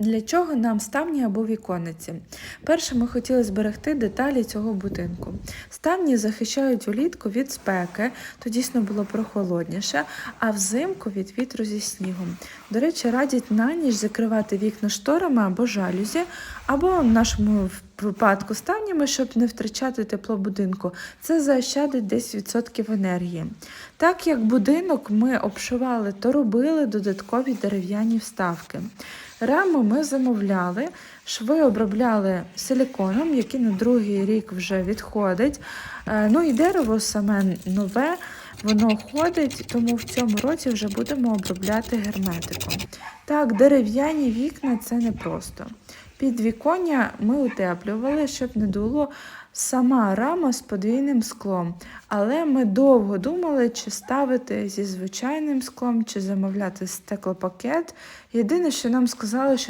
Для чого нам ставні або вікониці? Перше, ми хотіли зберегти деталі цього будинку. Ставні захищають улітку від спеки, то дійсно було прохолодніше, а взимку від вітру зі снігом. До речі, радять на ніч закривати вікна шторами або жалюзі, або в нашому випадку ставнями, щоб не втрачати тепло будинку. Це заощадить десь відсотків енергії. Так як будинок ми обшивали, то робили додаткові дерев'яні вставки. Раму ми замовляли, шви обробляли силіконом, який на другий рік вже відходить. Е, Ну і дерево саме нове, воно ходить, тому в цьому році вже будемо обробляти герметиком. Так, дерев'яні вікна це непросто. Підвіконня ми утеплювали, щоб не дуло сама рама з подвійним склом. Але ми довго думали, чи ставити зі звичайним склом, чи замовляти стеклопакет. Єдине, що нам сказали, що